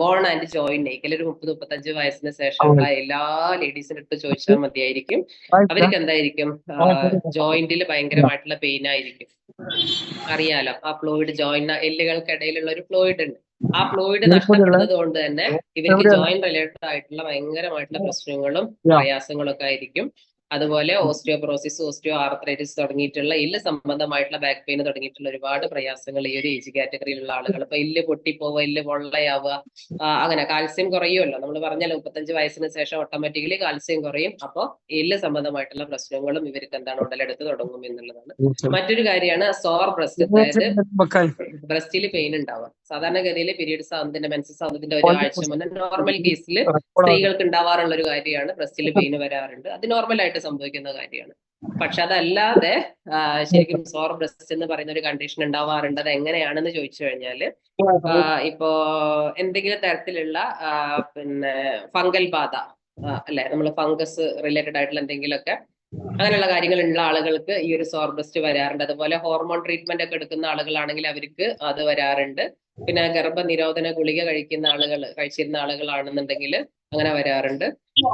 Born and join ആയിരിക്കും. ഒരു മുപ്പത് മുപ്പത്തഞ്ച് വയസ്സിന് ശേഷമുള്ള എല്ലാ ലേഡീസിന്റെ അടുത്ത് ചോദിച്ചാൽ മതിയായിരിക്കും. അവർക്ക് എന്തായിരിക്കും? ജോയിന്റിൽ ഭയങ്കരമായിട്ടുള്ള പെയിൻ ആയിരിക്കും. അറിയാലോ ആ ഫ്ലൂയിഡ് ജോയിൻ എല്ലുകൾക്കിടയിലുള്ള ഒരു ഫ്ലൂയിഡ് ഉണ്ട്. ആ ഫ്ലൂയിഡ് നഷ്ടപ്പെടുന്നത് കൊണ്ട് തന്നെ ഇവർക്ക് ജോയിന്റ് റിലേറ്റഡ് ആയിട്ടുള്ള ഭയങ്കരമായിട്ടുള്ള പ്രശ്നങ്ങളും പ്രയാസങ്ങളും ഒക്കെ ആയിരിക്കും. അതുപോലെ ഓസ്റ്റിയോപ്രോസിസ് ഓസ്റ്റിയോ ആർത്രൈറ്റിസ് തുടങ്ങിയിട്ടുള്ള എല്ല് സംബന്ധമായിട്ടുള്ള ബാക്ക് പെയിൻ തുടങ്ങിയിട്ടുള്ള ഒരുപാട് പ്രയാസങ്ങൾ ഈ ഒരു ഏജ് കാറ്റഗറിയിലുള്ള ആളുകൾ. ഇപ്പൊ എല്ല് പൊട്ടിപ്പോവുക എല്ല് പൊള്ളയാവുക അങ്ങനെ കാൽസ്യം കുറയുമല്ലോ. നമ്മൾ പറഞ്ഞല്ലോ മുപ്പത്തഞ്ച് വയസ്സിന് ശേഷം ഓട്ടോമാറ്റിക്കലി കാൽസ്യം കുറയും. അപ്പോൾ എല്ല് സംബന്ധമായിട്ടുള്ള പ്രശ്നങ്ങളും ഇവർക്ക് എന്താണ് ഉടലെടുത്ത് തുടങ്ങും എന്നുള്ളതാണ്. മറ്റൊരു കാര്യമാണ് സോർ ബ്രസ്റ്റ് അതായത് ബ്രസ്റ്റിൽ പെയിൻ ഉണ്ടാവുക. സാധാരണഗതിയിൽ പീരീഡ്സ് ആവുന്നതിന്റെ മെൻസസ് ആവുന്നതിന്റെ ഒരു ആഴ്ച മുന്നേ നോർമൽ കേസിൽ സ്ത്രീകൾക്ക് ഉണ്ടാവാറുള്ള ഒരു കാര്യമാണ് ബ്രസ്റ്റിൽ പെയിൻ വരാറുണ്ട്. അത് നോർമൽ ആയിട്ട് സംഭവിക്കുന്ന കാര്യമാണ്. പക്ഷെ അതല്ലാതെ ശരിക്കും സോർ ബ്രസ്റ്റ് എന്ന് പറയുന്ന ഒരു കണ്ടീഷൻ ഉണ്ടാവാറുണ്ട്. അത് എങ്ങനെയാണെന്ന് ചോദിച്ചു കഴിഞ്ഞാൽ ഇപ്പോ എന്തെങ്കിലും തരത്തിലുള്ള പിന്നെ ഫംഗൽ ബാധ അല്ലെ? നമ്മൾ ഫംഗസ് റിലേറ്റഡ് ആയിട്ടുള്ള എന്തെങ്കിലുമൊക്കെ അങ്ങനെയുള്ള കാര്യങ്ങൾ ഉള്ള ആളുകൾക്ക് ഈ ഒരു സോർ ബെസ്റ്റ് വരാറുണ്ട്. അതുപോലെ ഹോർമോൺ ട്രീറ്റ്മെന്റ് ഒക്കെ എടുക്കുന്ന ആളുകളാണെങ്കിൽ അവർക്ക് അത് വരാറുണ്ട്. പിന്നെ ഗർഭനിരോധന ഗുളിക കഴിക്കുന്ന ആളുകൾ കഴിച്ചിരുന്ന ആളുകളാണെന്നുണ്ടെങ്കിൽ അങ്ങനെ വരാറുണ്ട്.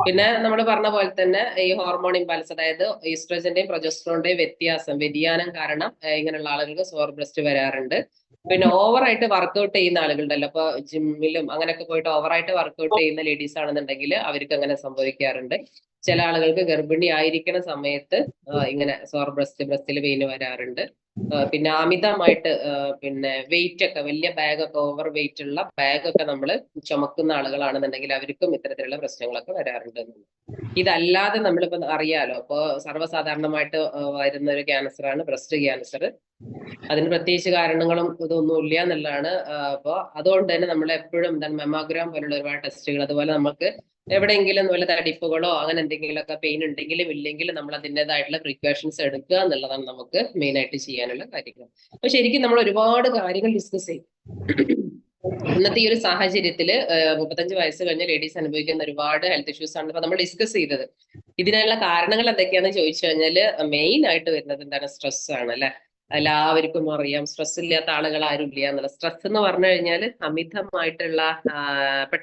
പിന്നെ നമ്മൾ പറഞ്ഞ പോലെ തന്നെ ഈ ഹോർമോൺ ഇംബാലൻസ് അതായത് ഈസ്ട്രോജന്റെയും പ്രൊജസ്ട്രോണിന്റെയും വ്യത്യാസം വ്യതിയാനം കാരണം ഇങ്ങനെയുള്ള ആളുകൾക്ക് സോർ ബ്രസ്റ്റ് വരാറുണ്ട്. പിന്നെ ഓവറായിട്ട് വർക്കൗട്ട് ചെയ്യുന്ന ആളുകളുണ്ടല്ലോ. അപ്പൊ ജിമ്മിലും അങ്ങനെയൊക്കെ പോയിട്ട് ഓവറായിട്ട് വർക്കൗട്ട് ചെയ്യുന്ന ലേഡീസ് ആണെന്നുണ്ടെങ്കിൽ അവർക്ക് അങ്ങനെ സംഭവിക്കാറുണ്ട്. ചില ആളുകൾക്ക് ഗർഭിണി ആയിരിക്കുന്ന സമയത്ത് ഇങ്ങനെ സോർ ബ്രസ്റ്റ് ബ്രസ്റ്റിൽ പെയിന് വരാറുണ്ട്. പിന്നെ അമിതമായിട്ട് പിന്നെ വെയിറ്റ് ഒക്കെ വലിയ ബാഗൊക്കെ ഓവർ വെയിറ്റ് ഉള്ള ബാഗൊക്കെ നമ്മൾ ചുമക്കുന്ന ആളുകളാണെന്നുണ്ടെങ്കിൽ അവർക്കും ഇത്തരത്തിലുള്ള പ്രശ്നങ്ങളൊക്കെ വരാറുണ്ട്. ഇതല്ലാതെ നമ്മളിപ്പോ അറിയാലോ ഇപ്പോ സർവസാധാരണമായിട്ട് വരുന്ന ഒരു ക്യാൻസർ ആണ് ബ്രസ്റ്റ് ക്യാൻസർ അതിന് പ്രത്യേകിച്ച് കാരണങ്ങളും ഇതൊന്നും ഇല്ല എന്നുള്ളതാണ് അപ്പോൾ അതുകൊണ്ട് തന്നെ നമ്മൾ എപ്പോഴും എന്താണ് മെമ്മോഗ്രാം പോലുള്ള ഒരുപാട് ടെസ്റ്റുകൾ അതുപോലെ നമുക്ക് എവിടെയെങ്കിലും വല്ല തടിപ്പുകളോ അങ്ങനെ എന്തെങ്കിലുമൊക്കെ പെയിൻ ഉണ്ടെങ്കിലും ഇല്ലെങ്കിലും നമ്മൾ അതിന്റെതായിട്ടുള്ള പ്രിക്കോഷൻസ് എടുക്കുക എന്നുള്ളതാണ് നമുക്ക് മെയിൻ ആയിട്ട് ചെയ്യാനുള്ള കാര്യങ്ങൾ. അപ്പൊ ശരിക്കും നമ്മൾ ഒരുപാട് കാര്യങ്ങൾ ഡിസ്കസ് ചെയ്യും ഇന്നത്തെ ഈ ഒരു സാഹചര്യത്തിൽ മുപ്പത്തഞ്ച് വയസ്സ് കഴിഞ്ഞ ലേഡീസ് അനുഭവിക്കുന്ന ഒരുപാട് ഹെൽത്ത് ഇഷ്യൂസ് ആണ് നമ്മൾ ഡിസ്കസ് ചെയ്തത്. ഇതിനുള്ള കാരണങ്ങൾ എന്തൊക്കെയാണെന്ന് ചോദിച്ചു കഴിഞ്ഞാൽ മെയിൻ ആയിട്ട് വരുന്നത് എന്താണ്? സ്ട്രെസ് ആണ് അല്ലെ? എല്ലാവർക്കും അറിയാം സ്ട്രെസ് ഇല്ലാത്ത ആളുകൾ ആരും ഇല്ല എന്നുള്ള സ്ട്രെസ് എന്ന് പറഞ്ഞു കഴിഞ്ഞാൽ അമിതമായിട്ടുള്ള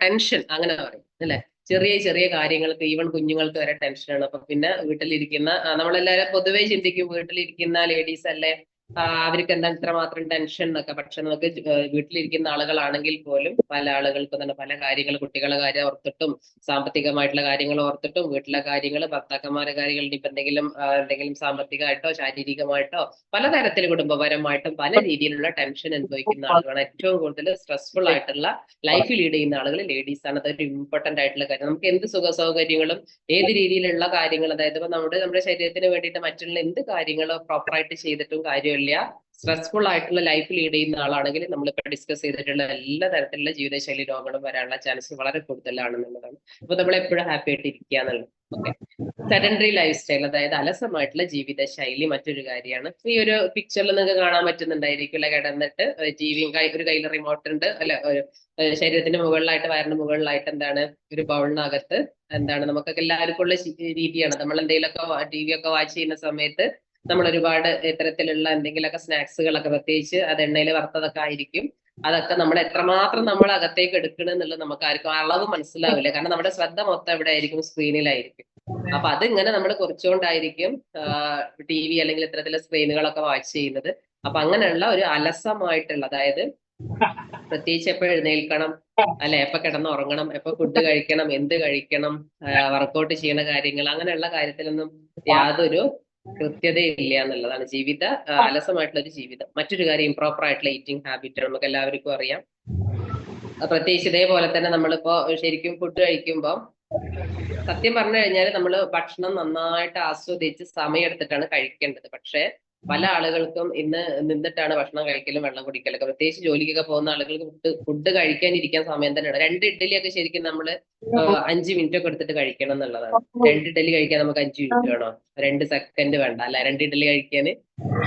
ടെൻഷൻ അങ്ങനെ പറയും അല്ലെ? ചെറിയ ചെറിയ കാര്യങ്ങൾക്ക് ഈവൻ കുഞ്ഞുങ്ങൾക്ക് വരെ ടെൻഷനാണ് അപ്പൊ പിന്നെ വീട്ടിലിരിക്കുന്ന നമ്മളെല്ലാവരും പൊതുവേ ചിന്തിക്കും വീട്ടിലിരിക്കുന്ന ലേഡീസ് അല്ലേ അവർക്ക് എന്താ ഇത്ര മാത്രം ടെൻഷൻ എന്നൊക്കെ. പക്ഷെ നമുക്ക് വീട്ടിലിരിക്കുന്ന ആളുകളാണെങ്കിൽ പോലും പല ആളുകൾക്കും തന്നെ പല കാര്യങ്ങൾ കുട്ടികളെ കാര്യം ഓർത്തിട്ടും സാമ്പത്തികമായിട്ടുള്ള കാര്യങ്ങൾ ഓർത്തിട്ടും വീട്ടിലെ കാര്യങ്ങൾ ഭർത്താക്കന്മാരെ കാര്യങ്ങൾ ഇപ്പൊ എന്തെങ്കിലും എന്തെങ്കിലും സാമ്പത്തികമായിട്ടോ ശാരീരികമായിട്ടോ പലതരത്തിൽ കുടുംബപരമായിട്ടും പല രീതിയിലുള്ള ടെൻഷൻ അനുഭവിക്കുന്ന ആളുകളാണ്. ഏറ്റവും കൂടുതൽ സ്ട്രെസ്ഫുൾ ആയിട്ടുള്ള ലൈഫ് ലീഡ് ചെയ്യുന്ന ആളുകൾ ലേഡീസ് ആണ്. അതൊരു ഇമ്പോർട്ടന്റ് ആയിട്ടുള്ള കാര്യം. നമുക്ക് എന്ത് സുഖ സൗകര്യങ്ങളും ഏത് രീതിയിലുള്ള കാര്യങ്ങൾ അതായത് ഇപ്പൊ നമ്മുടെ നമ്മുടെ ശരീരത്തിന് വേണ്ടിയിട്ട് മറ്റുള്ള എന്ത് കാര്യങ്ങൾ പ്രോപ്പറായിട്ട് ചെയ്തിട്ടും ചെയ്തിട്ടും കാര്യമില്ല സ്ട്രെസ്ഫുൾ ആയിട്ടുള്ള ലൈഫ് ലീഡ് ചെയ്യുന്ന ആളാണെങ്കിൽ നമ്മളിപ്പോ ഡിസ്കസ് ചെയ്തിട്ടുള്ള എല്ലാ തരത്തിലുള്ള ജീവിതശൈലി രോഗങ്ങളും വരാനുള്ള ചാൻസ് വളരെ കൂടുതലാണെന്നുള്ളതാണ്. അപ്പൊ നമ്മൾ എപ്പോഴും ഹാപ്പി ആയിട്ട് ഇരിക്കുക എന്നുള്ളത്. ഓക്കെ സെഡൻഡറി ലൈഫ് സ്റ്റൈൽ അതായത് അലസമായിട്ടുള്ള ജീവിതശൈലി മറ്റൊരു കാര്യമാണ്. ഈ ഒരു പിക്ചറിൽ നിങ്ങൾക്ക് കാണാൻ പറ്റുന്നുണ്ടായിരിക്കും അല്ലെ? കിടന്നിട്ട് ജീവി ഒരു കയ്യിൽ റിമോട്ട് ഉണ്ട്. അല്ല ഒരു ശരീരത്തിന്റെ മുകളിലായിട്ട് വയറിന്റെ മുകളിലായിട്ട് എന്താണ്? ഒരു ബൗളിനകത്ത് എന്താണ്? നമുക്കൊക്കെ എല്ലാവർക്കും ഉള്ള രീതിയാണ്. നമ്മൾ എന്തെങ്കിലുമൊക്കെ ടി വി ഒക്കെ വാച്ച് ചെയ്യുന്ന സമയത്ത് നമ്മൾ ഒരുപാട് ഇത്തരത്തിലുള്ള എന്തെങ്കിലുമൊക്കെ സ്നാക്സുകളൊക്കെ പ്രത്യേകിച്ച് അത് എണ്ണയിൽ വറുത്തതൊക്കെ ആയിരിക്കും. അതൊക്കെ നമ്മൾ എത്രമാത്രം നമ്മൾ അകത്തേക്ക് എടുക്കണം എന്നുള്ളത് നമുക്ക് ആർക്കും അളവ് മനസ്സിലാവില്ല. കാരണം നമ്മുടെ ശ്രദ്ധ മൊത്തം എവിടെ ആയിരിക്കും? സ്ക്രീനിലായിരിക്കും. അപ്പൊ അതിങ്ങനെ നമ്മൾ കുറച്ചുകൊണ്ടായിരിക്കും ടി വി അല്ലെങ്കിൽ ഇത്തരത്തിലുള്ള സ്ക്രീനുകളൊക്കെ വാച്ച് ചെയ്യുന്നത്. അപ്പൊ അങ്ങനെയുള്ള ഒരു അലസമായിട്ടുള്ള അതായത് പ്രത്യേകിച്ച് എപ്പോ എഴുന്നേൽക്കണം അല്ലെ? എപ്പോ കിടന്ന് ഉറങ്ങണം എപ്പോ ഫുഡ് കഴിക്കണം എന്ത് കഴിക്കണം വർക്കൗട്ട് ചെയ്യണ കാര്യങ്ങൾ അങ്ങനെയുള്ള കാര്യത്തിലൊന്നും യാതൊരു കൃത്യതയില്ല എന്നുള്ളതാണ് ജീവിത അലസമായിട്ടുള്ള ഒരു ജീവിതം. മറ്റൊരു കാര്യം ഇംപ്രോപ്പർ ആയിട്ടുള്ള ഈറ്റിംഗ് ഹാബിറ്റ് നമുക്ക് എല്ലാവർക്കും അറിയാം. പ്രത്യേകിച്ച് ഇതേപോലെ തന്നെ നമ്മളിപ്പോ ശരിക്കും ഫുഡ് കഴിക്കുമ്പോൾ സത്യം പറഞ്ഞു കഴിഞ്ഞാൽ നമ്മൾ ഭക്ഷണം നന്നായിട്ട് ആസ്വദിച്ച് സമയം എടുത്തിട്ടാണ് കഴിക്കേണ്ടത്. പക്ഷേ പല ആളുകൾക്കും ഇന്ന് നിന്നിട്ടാണ് ഭക്ഷണം കഴിക്കലും വെള്ളം കുടിക്കലൊക്കെ. പ്രത്യേകിച്ച് ജോലിക്കൊക്കെ പോകുന്ന ആളുകൾക്ക് ഫുഡ് ഫുഡ് കഴിക്കാൻ ഇരിക്കാൻ സമയം തന്നെയാണ് രണ്ട് ഇഡ്ഡലിയൊക്കെ ശരിക്കും നമ്മൾ അഞ്ച് മിനിറ്റ് ഒക്കെ എടുത്തിട്ട് കഴിക്കണം എന്നുള്ളതാണ്. രണ്ട് ഇഡ്ഡലി കഴിക്കാൻ നമുക്ക് അഞ്ച് മിനിറ്റ് വേണോ? രണ്ട് സെക്കൻഡ് വേണ്ട. അല്ല രണ്ട് ഇഡ്ഡലി കഴിക്കാൻ.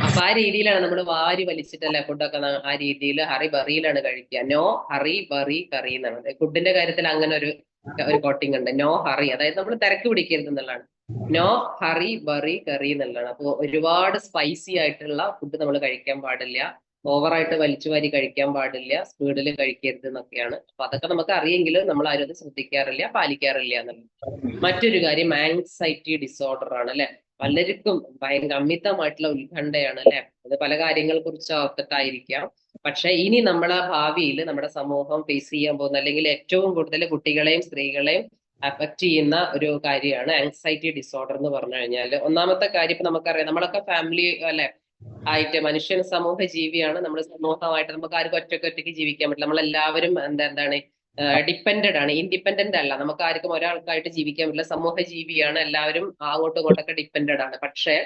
അപ്പൊ ആ രീതിയിലാണ് നമ്മൾ വാരി വലിച്ചിട്ടല്ലേ ഫുഡൊക്കെ ആ രീതിയിൽ ഹറി ബറിയിലാണ് കഴിക്കുക. നോ ഹറി ബറി കറി എന്നാണ്. ഫുഡിന്റെ കാര്യത്തിൽ അങ്ങനെ ഒരു ഒരു കോട്ടിംഗ് ഉണ്ട്. No hurry. അതായത് നമ്മൾ തിരക്ക് പിടിക്കരുത് എന്നുള്ളതാണ്. നോ ഹറി ബറി കറി എന്നുള്ളതാണ് അപ്പൊ ഒരുപാട് സ്പൈസി ആയിട്ടുള്ള ഫുഡ് നമ്മൾ കഴിക്കാൻ പാടില്ല. ഓവറായിട്ട് വലിച്ചു വാരി കഴിക്കാൻ പാടില്ല. സ്പീഡിൽ കഴിക്കരുത് എന്നൊക്കെയാണ്. അപ്പൊ അതൊക്കെ നമുക്ക് അറിയെങ്കിലും നമ്മൾ ആരും അത് ശ്രദ്ധിക്കാറില്ല പാലിക്കാറില്ല എന്നുള്ളത്. മറ്റൊരു കാര്യം ആങ്സൈറ്റി ഡിസോർഡർ ആണ് അല്ലെ? പലർക്കും ഭയങ്കര അമിതമായിട്ടുള്ള ഉത്കണ്ഠയാണ് അല്ലെ? അത് പല കാര്യങ്ങളെ കുറിച്ച് ഓർത്തിട്ടായിരിക്കാം. പക്ഷെ ഇനി നമ്മളെ ഭാവിയിൽ നമ്മുടെ സമൂഹം ഫേസ് ചെയ്യാൻ പോകുന്ന അല്ലെങ്കിൽ ഏറ്റവും കൂടുതൽ കുട്ടികളെയും സ്ത്രീകളെയും അഫക്റ്റ് ചെയ്യുന്ന ഒരു കാര്യമാണ് ആങ്സൈറ്റി ഡിസോർഡർ എന്ന് പറഞ്ഞു കഴിഞ്ഞാൽ ഒന്നാമത്തെ കാര്യം ഇപ്പൊ നമുക്കറിയാം നമ്മളൊക്കെ ഫാമിലി അല്ലെ? ആയിട്ട് മനുഷ്യൻ സമൂഹ ജീവിയാണ്. നമ്മൾ സമൂഹമായിട്ട് നമുക്ക് ആർക്കും ഒറ്റയ്ക്ക് ഒറ്റയ്ക്ക് ജീവിക്കാൻ പറ്റില്ല. നമ്മളെല്ലാവരും എന്താ എന്താണ് ഡിപ്പെൻഡഡ് ആണ്. ഇൻഡിപെൻഡന്റ് അല്ല. നമുക്ക് ആർക്കും ഒരാൾക്കായിട്ട് ജീവിക്കാൻ പറ്റില്ല. സമൂഹ ജീവിയാണ്. എല്ലാവരും അങ്ങോട്ടും ഇങ്ങോട്ടൊക്കെ ഡിപ്പെൻഡഡ് ആണ്. പക്ഷേ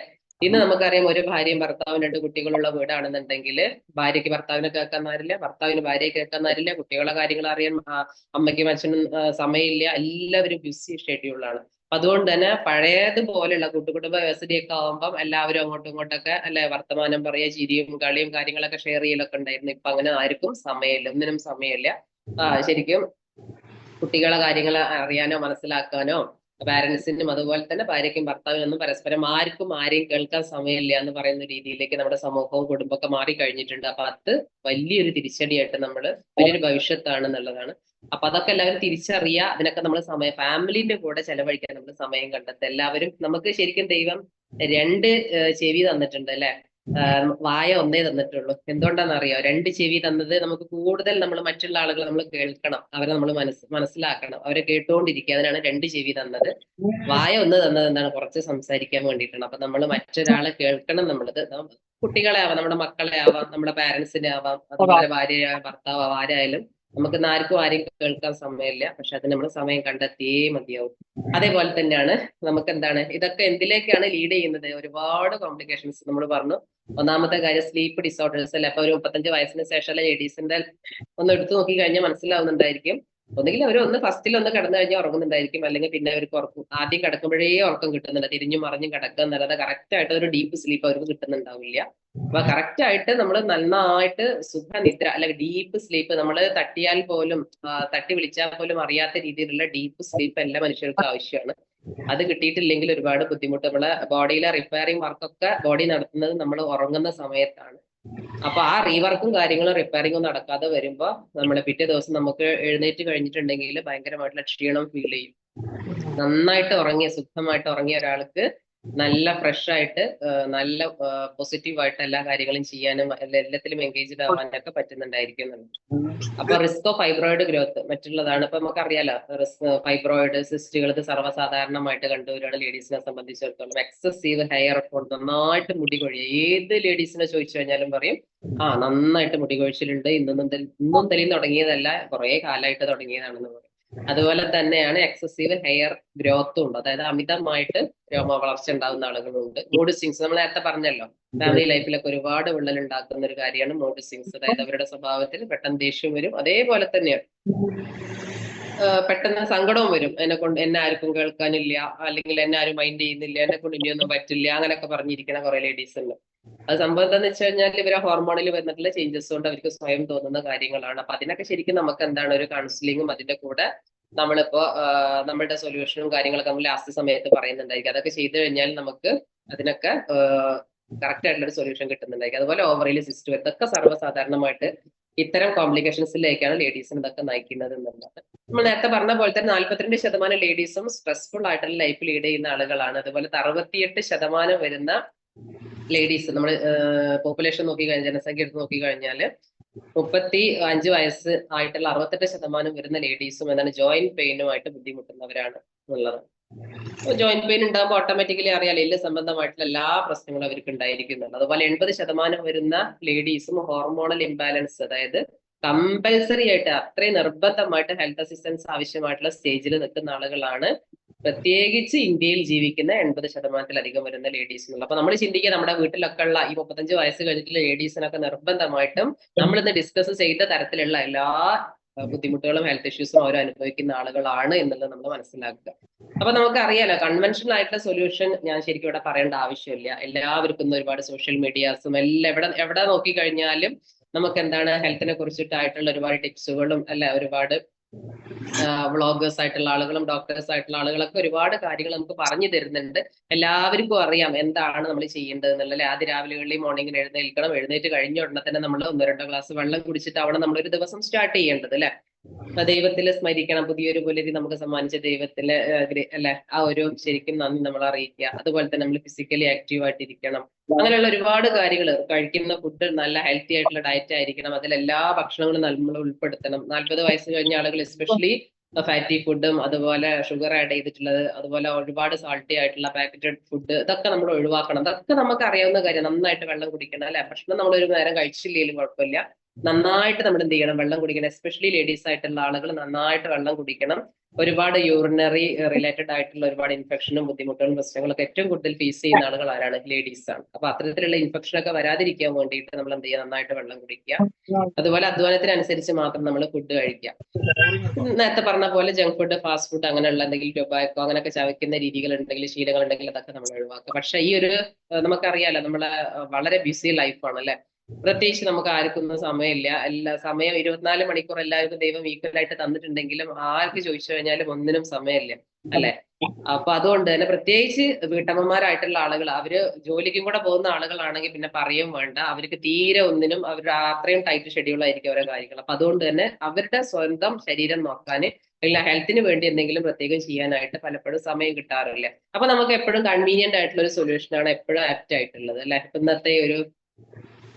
ഇന്ന് നമുക്കറിയാം ഒരു ഭാര്യയും ഭർത്താവും രണ്ട് കുട്ടികളുള്ള വീടാണെന്നുണ്ടെങ്കിൽ ഭാര്യയ്ക്ക് ഭർത്താവിനെ കേൾക്കാന്നാരില്ല ഭർത്താവിന് ഭാര്യയെ കേൾക്കാന്നാരില്ല കുട്ടികളെ കാര്യങ്ങൾ അറിയാൻ അമ്മയ്ക്ക് അച്ഛനും സമയമില്ല എല്ലാവരും ബിസി ഷെഡ്യൂളാണ് അതുകൊണ്ട് തന്നെ പഴയതുപോലെയുള്ള കൂട്ടുകുടുംബ വ്യവസ്ഥയൊക്കെ ആവുമ്പം എല്ലാവരും അങ്ങോട്ടും ഇങ്ങോട്ടൊക്കെ അല്ലെ വർത്തമാനം പറയുക ചിരിയും കളിയും കാര്യങ്ങളൊക്കെ ഷെയർ ചെയ്യലൊക്കെ ഉണ്ടായിരുന്നു. ഇപ്പൊ അങ്ങനെ ആർക്കും സമയമില്ല ഒന്നിനും സമയമില്ല. ശരിക്കും കുട്ടികളെ കാര്യങ്ങൾ അറിയാനോ മനസ്സിലാക്കാനോ പാരന്റ്സിനും അതുപോലെ തന്നെ ഭാര്യയ്ക്കും ഭർത്താവിനൊന്നും പരസ്പരം ആർക്കും ആരെയും കേൾക്കാൻ സമയമില്ല എന്ന് പറയുന്ന രീതിയിലേക്ക് നമ്മുടെ സമൂഹവും കുടുംബമൊക്കെ മാറി കഴിഞ്ഞിട്ടുണ്ട് അപ്പൊ അത് വലിയൊരു തിരിച്ചടിയായിട്ട് നമ്മൾ വലിയൊരു ഭവിഷ്യത്താണ് എന്നുള്ളതാണ്. അപ്പൊ അതൊക്കെ എല്ലാവരും തിരിച്ചറിയുക അതിനൊക്കെ നമ്മൾ സമയം ഫാമിലിന്റെ കൂടെ ചെലവഴിക്കാൻ നമ്മൾ സമയം കണ്ടെത്തുക. എല്ലാവരും നമുക്ക് ശരിക്കും ദൈവം രണ്ട് ചെവി തന്നിട്ടുണ്ട് അല്ലെ? വായ ഒന്നേ തന്നിട്ടുള്ളൂ. എന്തുകൊണ്ടാണെന്നറിയോ? രണ്ട് ചെവി തന്നത് നമുക്ക് കൂടുതൽ നമ്മൾ മറ്റുള്ള ആളുകളെ നമ്മൾ കേൾക്കണം. അവരെ നമ്മൾ മനസ്സ് മനസ്സിലാക്കണം. അവരെ കേട്ടുകൊണ്ടിരിക്കുക അതിനാണ് രണ്ട് ചെവി തന്നത്. വായ ഒന്ന് തന്നത് എന്താണ്? കുറച്ച് സംസാരിക്കാൻ വേണ്ടിയിട്ടാണ്. അപ്പൊ നമ്മൾ മറ്റൊരാളെ കേൾക്കണം നമ്മളത്. കുട്ടികളെ ആവാം നമ്മുടെ മക്കളെ ആവാം നമ്മുടെ പാരന്റ്സിനെ ആവാം അതുപോലെ ഭാര്യ ഭർത്താവ് ആരായാലും നമുക്ക് ആർക്കും ആരെയും കേൾക്കാൻ സമയമില്ല. പക്ഷെ അത് നമ്മൾ സമയം കണ്ടെത്തിയേ മതിയാവും. അതേപോലെ തന്നെയാണ് നമുക്ക് എന്താണ് ഇതൊക്കെ എന്തിലേക്കാണ് ലീഡ് ചെയ്യുന്നത്? ഒരുപാട് കോംപ്ലിക്കേഷൻസ് നമ്മൾ പറഞ്ഞു. ഒന്നാമത്തെ കാര്യം സ്ലീപ്പ് ഡിസോർഡേഴ്സ് അല്ലെ? അപ്പൊ ഒരു മുപ്പത്തഞ്ച് വയസ്സിന് ശേഷം ലേഡീസിന്റെ ഒന്ന് എടുത്തു നോക്കി കഴിഞ്ഞാൽ മനസ്സിലാവുന്നുണ്ടായിരിക്കും. ഒന്നുകിൽ അവർ ഒന്ന് ഫസ്റ്റിൽ ഒന്ന് കിടന്നു കഴിഞ്ഞാൽ ഉറങ്ങുന്നുണ്ടായിരിക്കും. അല്ലെങ്കിൽ പിന്നെ അവർക്ക് ഉറക്കും ആദ്യം കിടക്കുമ്പോഴേ ഉറക്കം കിട്ടുന്നില്ല തിരിഞ്ഞു മറിഞ്ഞും കിടക്കുക എന്നുള്ളത് കറക്റ്റ് ആയിട്ട് ഒരു ഡീപ്പ് സ്ലീപ്പ് അവർക്ക് കിട്ടുന്നുണ്ടാവില്ല. അപ്പൊ കറക്റ്റ് ആയിട്ട് നമ്മൾ നന്നായിട്ട് സുഖനിദ്ര അല്ലെങ്കിൽ ഡീപ്പ് സ്ലീപ്പ് നമ്മൾ തട്ടിയാൽ പോലും തട്ടി വിളിച്ചാൽ പോലും അറിയാത്ത രീതിയിലുള്ള ഡീപ്പ് സ്ലീപ്പ് എല്ലാ മനുഷ്യർക്കും ആവശ്യമാണ്. അത് കിട്ടിയിട്ടില്ലെങ്കിൽ ഒരുപാട് ബുദ്ധിമുട്ട്. നമ്മളെ ബോഡിയിലെ റിപ്പയറിംഗ് വർക്കൊക്കെ ബോഡി നടത്തുന്നത് നമ്മൾ ഉറങ്ങുന്ന സമയത്താണ്. അപ്പൊ ആ റീവർക്കും കാര്യങ്ങളും റിപ്പയറിങ്ങും നടക്കാതെ വരുമ്പോ നമ്മൾ പിറ്റേ ദിവസം നമുക്ക് എഴുന്നേറ്റ് കഴിഞ്ഞിട്ടുണ്ടെങ്കിൽ ഭയങ്കരമായിട്ടുള്ള ക്ഷീണം ഫീൽ ചെയ്യും. നന്നായിട്ട് ഉറങ്ങിയ സുഖമായിട്ട് ഉറങ്ങിയ ഒരാൾക്ക് നല്ല ഫ്രഷ് ആയിട്ട് നല്ല പോസിറ്റീവ് ആയിട്ട് എല്ലാ കാര്യങ്ങളും ചെയ്യാനും എല്ലാ- എല്ലാത്തിലും എൻഗേജ്ഡ് ആവാനൊക്കെ പറ്റുന്നുണ്ടായിരിക്കും. അപ്പൊ റിസ്ക് ഓഫ് ഫൈബ്രോയിഡ് ഗ്രോത്ത് മറ്റുള്ളതാണ്. ഇപ്പൊ നമുക്കറിയാലോ റിസ്ക് ഫൈബ്രോയിഡ് സിസ്റ്റുകൾ ഇത് സർവസാധാരണമായിട്ട് കണ്ടുവരുകയാണ് ലേഡീസിനെ സംബന്ധിച്ചിടത്തോളം. എക്സസീവ് ഹെയർ ഫോൾ നന്നായിട്ട് മുടി കൊഴിയ ഏത് ലേഡീസിനെ ചോദിച്ചു കഴിഞ്ഞാലും പറയും ആ നന്നായിട്ട് മുടി കൊഴിച്ചിലുണ്ട് ഇന്നും ഇന്നും തെളിയും തുടങ്ങിയതല്ല കുറെ കാലമായിട്ട് തുടങ്ങിയതാണെന്ന് പറയും. അതുപോലെ തന്നെയാണ് എക്സസീവ് ഹെയർ ഗ്രോത്തും ഉണ്ട്. അതായത് അമിതമായിട്ട് രോമ വളർച്ച ഉണ്ടാകുന്ന ആളുകളുണ്ട്. മൂഡ് സ്വിങ്സ് നമ്മൾ നേരത്തെ പറഞ്ഞല്ലോ. ഫാമിലി ലൈഫിലൊക്കെ ഒരുപാട് വിള്ളൽ ഉണ്ടാക്കുന്ന ഒരു കാര്യമാണ് മൂഡ് സ്വിങ്സ് അതായത് അവരുടെ സ്വഭാവത്തിൽ പെട്ടെന്ന് ദേഷ്യം വരും. അതേപോലെ തന്നെയാണ്. പെട്ടെന്ന് സങ്കടവും വരും. എന്നെ കൊണ്ട് എന്നെ ആർക്കും കേൾക്കാനില്ല. അല്ലെങ്കിൽ എന്നെ ആരും മൈൻഡ് ചെയ്യുന്നില്ല. എന്നെ കൊണ്ട് ഇനിയൊന്നും പറ്റില്ല. അങ്ങനെയൊക്കെ പറഞ്ഞിരിക്കുന്ന കുറെ ലേഡീസ് ഉണ്ട്. അത് സംഭവം എന്താന്ന് വെച്ച് കഴിഞ്ഞാൽ ഇവരെ ഹോർമോണിൽ വന്നിട്ടുള്ള ചേഞ്ചസ് കൊണ്ട് അവർക്ക് സ്വയം തോന്നുന്ന കാര്യങ്ങളാണ്. അപ്പൊ അതിനൊക്കെ ശരിക്കും നമുക്ക് എന്താണ് ഒരു കൗൺസിലിങ്ങും അതിന്റെ കൂടെ നമ്മളിപ്പോ നമ്മുടെ സൊല്യൂഷനും കാര്യങ്ങളൊക്കെ നമ്മൾ ലാസ്റ്റ് സമയത്ത് പറയുന്നുണ്ടായിരിക്കും. അതൊക്കെ ചെയ്തു കഴിഞ്ഞാൽ നമുക്ക് അതിനൊക്കെ കറക്റ്റ് ആയിട്ടുള്ള ഒരു സൊല്യൂഷൻ കിട്ടുന്നുണ്ടായിരിക്കും. അതുപോലെ ഓവറേലി സിസ്റ്റം ഇതൊക്കെ സർവസാധാരണമായിട്ട് ഇത്തരം കോംപ്ലിക്കേഷൻസിലേക്കാണ് ലേഡീസിന് ഇതൊക്കെ നയിക്കുന്നത് എന്നുള്ളത്. നമ്മൾ നേരത്തെ പറഞ്ഞ പോലെ തന്നെ നാല്പത്തിരണ്ട് ശതമാനം ലേഡീസും സ്ട്രെസ്ഫുൾ ആയിട്ടുള്ള ലൈഫ് ലീഡ് ചെയ്യുന്ന ആളുകളാണ്. അതുപോലെ അറുപത്തിയെട്ട് ശതമാനം വരുന്ന ലേഡീസ് നമ്മൾ പോപ്പുലേഷൻ നോക്കി കഴിഞ്ഞാൽ ജനസംഖ്യ എടുത്ത് നോക്കി കഴിഞ്ഞാൽ മുപ്പത്തി അഞ്ച് വയസ്സ് ആയിട്ടുള്ള അറുപത്തെട്ട് ശതമാനം വരുന്ന ലേഡീസും എന്താണ് ജോയിന്റ് പെയിനുമായിട്ട് ബുദ്ധിമുട്ടുന്നവരാണ് എന്നുള്ളത് ജോയിന്റ് പെയിൻ ഉണ്ടാകുമ്പോൾ ഓട്ടോമാറ്റിക്കലി അറിയാം എല്ല് സംബന്ധമായിട്ടുള്ള എല്ലാ പ്രശ്നങ്ങളും അവർക്ക് ഉണ്ടായിരിക്കുന്നുണ്ട്. അതുപോലെ എൺപത് ശതമാനം വരുന്ന ലേഡീസും ഹോർമോണൽ ഇംബാലൻസ് അതായത് കമ്പൽസറി ആയിട്ട് അത്രയും നിർബന്ധമായിട്ട് ഹെൽത്ത് അസിസ്റ്റൻസ് ആവശ്യമായിട്ടുള്ള സ്റ്റേജിൽ നിൽക്കുന്ന ആളുകളാണ് പ്രത്യേകിച്ച് ഇന്ത്യയിൽ ജീവിക്കുന്ന എൺപത് ശതമാനത്തിലധികം വരുന്ന ലേഡീസ് എന്നുള്ളത് അപ്പൊ നമ്മൾ ചിന്തിക്കുക നമ്മുടെ വീട്ടിലൊക്കെ ഉള്ള ഈ മുപ്പത്തഞ്ച് വയസ്സ് കഴിഞ്ഞിട്ടുള്ള ലേഡീസിനൊക്കെ നിർബന്ധമായിട്ടും നമ്മൾ ഇന്ന് ഡിസ്കസ് ചെയ്ത തരത്തിലുള്ള എല്ലാ ബുദ്ധിമുട്ടുകളും ഹെൽത്ത് ഇഷ്യൂസും അവർ അനുഭവിക്കുന്ന ആളുകളാണ് എന്നുള്ളത് നമ്മൾ മനസ്സിലാക്കുക. അപ്പൊ നമുക്ക് അറിയാലോ കൺവെൻഷണൽ ആയിട്ടുള്ള സൊല്യൂഷൻ ഞാൻ ശരിക്കും ഇവിടെ പറയേണ്ട ആവശ്യമില്ല. എല്ലാവർക്കും ഒരുപാട് സോഷ്യൽ മീഡിയാസും എല്ലാം എവിടെ എവിടെ നോക്കിക്കഴിഞ്ഞാലും നമുക്ക് എന്താണ് ഹെൽത്തിനെ കുറിച്ചിട്ടായിട്ടുള്ള ഒരുപാട് ടിപ്സുകളും അല്ല ഒരുപാട് വ്ളോഗേഴ്സ് ആയിട്ടുള്ള ആളുകളും ഡോക്ടേഴ്സ് ആയിട്ടുള്ള ആളുകളൊക്കെ ഒരുപാട് കാര്യങ്ങൾ നമുക്ക് പറഞ്ഞു തരുന്നുണ്ട്. എല്ലാവർക്കും അറിയാം എന്താണ് നമ്മൾ ചെയ്യേണ്ടത് എന്നുള്ളത് ആദ്യ രാവിലെ മോർണിംഗിൽ എഴുന്നേൽക്കണം. എഴുന്നേറ്റ് കഴിഞ്ഞ ഉടനെ തന്നെ നമ്മൾ ഒന്നോ രണ്ടോ ഗ്ലാസ് വെള്ളം കുടിച്ചിട്ട് കുടിച്ചിട്ടാവണം നമ്മൾ ഒരു ദിവസം സ്റ്റാർട്ട് ചെയ്യേണ്ടത്. അല്ലെ? ദൈവത്തിലെ സ്മരിക്കണം. പുതിയൊരു പുലരി നമുക്ക് സമ്മാനിച്ച ദൈവത്തിലെ അല്ലെ ആ ഒരു ശരിക്കും നന്ദി നമ്മൾ അറിയിക്കുക. അതുപോലെ തന്നെ നമ്മൾ ഫിസിക്കലി ആക്റ്റീവ് ആയിട്ടിരിക്കണം. അങ്ങനെയുള്ള ഒരുപാട് കാര്യങ്ങൾ കഴിക്കുന്ന ഫുഡ് നല്ല ഹെൽത്തി ആയിട്ടുള്ള ഡയറ്റ് ആയിരിക്കണം. അതിൽ എല്ലാ ഭക്ഷണങ്ങളും നമ്മൾ ഉൾപ്പെടുത്തണം. നാൽപ്പത് വയസ്സ് കഴിഞ്ഞ ആളുകൾ എസ്പെഷ്യലി ഫാറ്റി ഫുഡും അതുപോലെ ഷുഗർ ആഡ് ചെയ്തിട്ടുള്ളത് അതുപോലെ ഒരുപാട് സാൾട്ടി ആയിട്ടുള്ള പാക്കറ്റഡ് ഫുഡ് ഇതൊക്കെ നമ്മൾ ഒഴിവാക്കണം. ഇതൊക്കെ നമുക്ക് അറിയാവുന്ന കാര്യം നന്നായിട്ട് വെള്ളം കുടിക്കണം അല്ലെ? ഭക്ഷണം നമ്മൾ ഒരു നേരം കഴിച്ചില്ലെങ്കിലും കുഴപ്പമില്ല. നന്നായിട്ട് നമ്മൾ എന്ത് ചെയ്യണം? വെള്ളം കുടിക്കണം. എസ്പെഷ്യലി ലേഡീസ് ആയിട്ടുള്ള ആളുകൾ നന്നായിട്ട് വെള്ളം കുടിക്കണം. ഒരുപാട് യൂറിനറി റിലേറ്റഡ് ആയിട്ടുള്ള ഒരുപാട് ഇൻഫെക്ഷനും ബുദ്ധിമുട്ടുകളും പ്രശ്നങ്ങളൊക്കെ ഏറ്റവും കൂടുതൽ ഫേസ് ചെയ്യുന്ന ആളുകൾ ആരാണ്? ലേഡീസ് ആണ്. അപ്പൊ അത്തരത്തിലുള്ള ഇൻഫെക്ഷൻ ഒക്കെ വരാതിരിക്കാൻ വേണ്ടിയിട്ട് നമ്മൾ എന്ത് ചെയ്യുക? നന്നായിട്ട് വെള്ളം കുടിക്കുക. അതുപോലെ അധ്വാനത്തിനനുസരിച്ച് മാത്രം നമ്മൾ ഫുഡ് കഴിക്കുക. നേരത്തെ പറഞ്ഞ പോലെ ജങ്ക് ഫുഡ് ഫാസ്റ്റ് ഫുഡ് അങ്ങനെയുള്ള എന്തെങ്കിലും ടൊബാക്കോ അങ്ങനെയൊക്കെ ചവയ്ക്കുന്ന രീതികൾ ഉണ്ടെങ്കിൽ ശീലങ്ങൾ ഉണ്ടെങ്കിൽ അതൊക്കെ നമ്മൾ ഒഴിവാക്കുക. പക്ഷെ ഈ ഒരു നമുക്കറിയാലോ നമ്മളെ വളരെ ബിസി ലൈഫാണ് അല്ലെ പ്രത്യേകിച്ച് നമുക്ക് ആർക്കൊന്നും സമയമില്ല. എല്ലാ സമയം ഇരുപത്തിനാല് മണിക്കൂർ എല്ലാവർക്കും ദൈവം ഈക്വൽ ആയിട്ട് തന്നിട്ടുണ്ടെങ്കിലും ആർക്ക് ചോദിച്ചു കഴിഞ്ഞാലും ഒന്നിനും സമയമില്ല. അല്ലെ? അപ്പൊ അതുകൊണ്ട് തന്നെ പ്രത്യേകിച്ച് വീട്ടമ്മമാരായിട്ടുള്ള ആളുകൾ അവർ ജോലിക്കും കൂടെ പോകുന്ന ആളുകളാണെങ്കിൽ പിന്നെ പറയും വേണ്ട. അവർക്ക് തീരെ ഒന്നിനും അവരുടെ അത്രയും ടൈറ്റ് ഷെഡ്യൂൾ ആയിരിക്കും ഓരോ കാര്യങ്ങൾ. അപ്പൊ അതുകൊണ്ട് തന്നെ അവരുടെ സ്വന്തം ശരീരം നോക്കാൻ ഇല്ല ഹെൽത്തിന് വേണ്ടി എന്തെങ്കിലും പ്രത്യേകം ചെയ്യാനായിട്ട് പലപ്പോഴും സമയം കിട്ടാറില്ല. അപ്പൊ നമുക്ക് എപ്പോഴും കൺവീനിയന്റ് ആയിട്ടുള്ള ഒരു സൊല്യൂഷൻ ആണ് എപ്പോഴും ആപ്റ്റ് ആയിട്ടുള്ളത് അല്ലെ? ഇന്നത്തെ ഒരു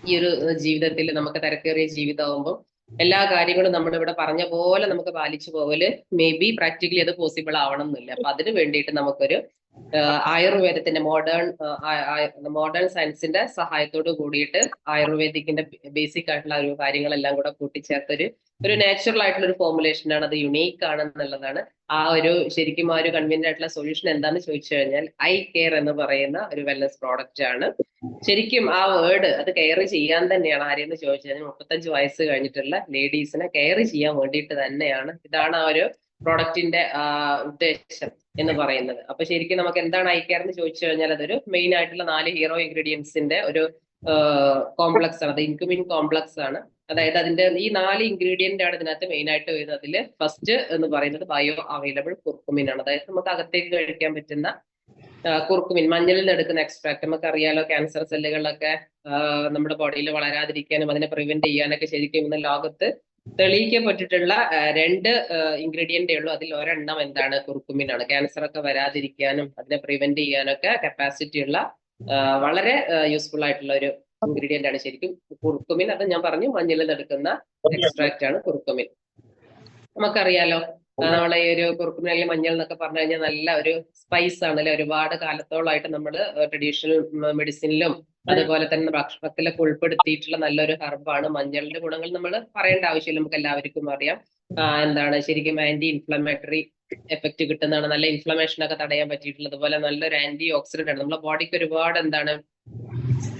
ഈ ഒരു ജീവിതത്തിൽ നമുക്ക് തിരക്കേറിയ ജീവിതമാകുമ്പോൾ എല്ലാ കാര്യങ്ങളും നമ്മൾ ഇവിടെ പറഞ്ഞ പോലെ നമുക്ക് പാലിച്ചു പോകൽ മേ ബി പ്രാക്ടിക്കലി അത് പോസിബിൾ ആവണം എന്നില്ല. അപ്പൊ അതിന് വേണ്ടിയിട്ട് നമുക്കൊരു ആയുർവേദത്തിന്റെ മോഡേൺ മോഡേൺ സയൻസിന്റെ സഹായത്തോട് കൂടിയിട്ട് ആയുർവേദിക്കിന്റെ ബേസിക് ആയിട്ടുള്ള ഒരു കാര്യങ്ങളെല്ലാം കൂടെ കൂട്ടിച്ചേർത്ത് ഒരു ഒരു നാച്ചുറൽ ആയിട്ടുള്ള ഒരു ഫോർമുലേഷൻ ആണ് അത് യുണീക്ക് ആണെന്നുള്ളതാണ്. ആ ഒരു ശരിക്കും ആ ഒരു കൺവീനിയന്റ് ആയിട്ടുള്ള സൊല്യൂഷൻ എന്താണെന്ന് ചോദിച്ചു കഴിഞ്ഞാൽ ഐ കെയർ എന്ന് പറയുന്ന ഒരു വെൽനസ് പ്രോഡക്റ്റ് ആണ്. ശരിക്കും ആ വേർഡ് അത് കെയർ ചെയ്യാൻ തന്നെയാണ് ആരെയെന്ന് ചോദിച്ചു കഴിഞ്ഞാൽ മുപ്പത്തഞ്ച് വയസ്സ് കഴിഞ്ഞിട്ടുള്ള ലേഡീസിനെ കെയർ ചെയ്യാൻ വേണ്ടിയിട്ട് തന്നെയാണ്. ഇതാണ് ആ ഒരു പ്രോഡക്റ്റിന്റെ ഉദ്ദേശം. എന്ന് പറയുന്നത്. അപ്പൊ ശരിക്കും നമുക്ക് എന്താണ് ഐ കെയർ എന്ന് ചോദിച്ചു കഴിഞ്ഞാൽ അതൊരു മെയിൻ ആയിട്ടുള്ള നാല് ഹീറോ ഇൻഗ്രീഡിയൻസിന്റെ ഒരു കോംപ്ലക്സ് ആണ്. അത് ഇൻകുമിൻ കോംപ്ലക്സ് ആണ്. അതായത് അതിന്റെ ഈ നാല് ഇൻഗ്രീഡിയന്റ് ആണ് ഇതിനകത്ത് മെയിൻ ആയിട്ട് വരുന്നത്. അതിൽ ഫസ്റ്റ് എന്ന് പറയുന്നത് ബയോ അവൈലബിൾ കുർക്കുമിൻ ആണ്. അതായത് നമുക്ക് അകത്തേക്ക് കഴിക്കാൻ പറ്റുന്ന കുർക്കുമിൻ മഞ്ഞളിൽ നിന്ന് എടുക്കുന്ന എക്സ്ട്രാക്ട് നമുക്ക് അറിയാലോ ക്യാൻസർ സെല്ലുകളിലൊക്കെ നമ്മുടെ ബോഡിയിൽ വളരാതിരിക്കാനും അതിനെ പ്രിവെന്റ് ചെയ്യാനൊക്കെ ശരിക്കും ഇന്ന് ലോകത്ത് തെളിയിക്കപ്പെട്ടിട്ടുള്ള രണ്ട് ഇൻഗ്രീഡിയന്റേ ഉള്ളൂ അതിൽ ഒരെണ്ണം എന്താണ്? കുർക്കുമിനാണ് ക്യാൻസർ ഒക്കെ വരാതിരിക്കാനും അതിനെ പ്രിവെന്റ് ചെയ്യാനൊക്കെ കപ്പാസിറ്റി ഉള്ള വളരെ യൂസ്ഫുൾ ആയിട്ടുള്ള ഒരു ഇൻഗ്രീഡിയന്റ് ആണ് ശരിക്കും കുർക്കുമിൻ അത് ഞാൻ പറഞ്ഞു മഞ്ഞളിൽ എടുക്കുന്ന എക്സ്ട്രാക്റ്റ് ആണ് കുർക്കുമിൻ നമുക്കറിയാലോ നമ്മളെ ഈ ഒരു കുറുക്കുമിൻ അല്ലെങ്കിൽ മഞ്ഞൾ എന്നൊക്കെ പറഞ്ഞു കഴിഞ്ഞാൽ നല്ല ഒരു സ്പൈസ് ആണ് അല്ലെ? ഒരുപാട് കാലത്തോളായിട്ട് നമ്മൾ ട്രഡീഷണൽ മെഡിസിനിലും അതുപോലെ തന്നെ ഭക്ഷണത്തിലൊക്കെ ഉൾപ്പെടുത്തിയിട്ടുള്ള നല്ലൊരു ഹെർബാണ് മഞ്ഞളിന്റെ ഗുണങ്ങൾ നമ്മൾ പറയേണ്ട ആവശ്യമില്ല. നമുക്ക് എല്ലാവർക്കും അറിയാം. എന്താണ് ശരിക്കും ആന്റി ഇൻഫ്ലമേറ്ററി എഫക്റ്റ് കിട്ടുന്നതാണ്. നല്ല ഇൻഫ്ലമേഷൻ ഒക്കെ തടയാൻ പറ്റിയിട്ടുള്ളത്. അതുപോലെ നല്ലൊരു ആന്റി ഓക്സിഡന്റ് ആണ്. നമ്മുടെ ബോഡിക്ക് ഒരുപാട് എന്താണ്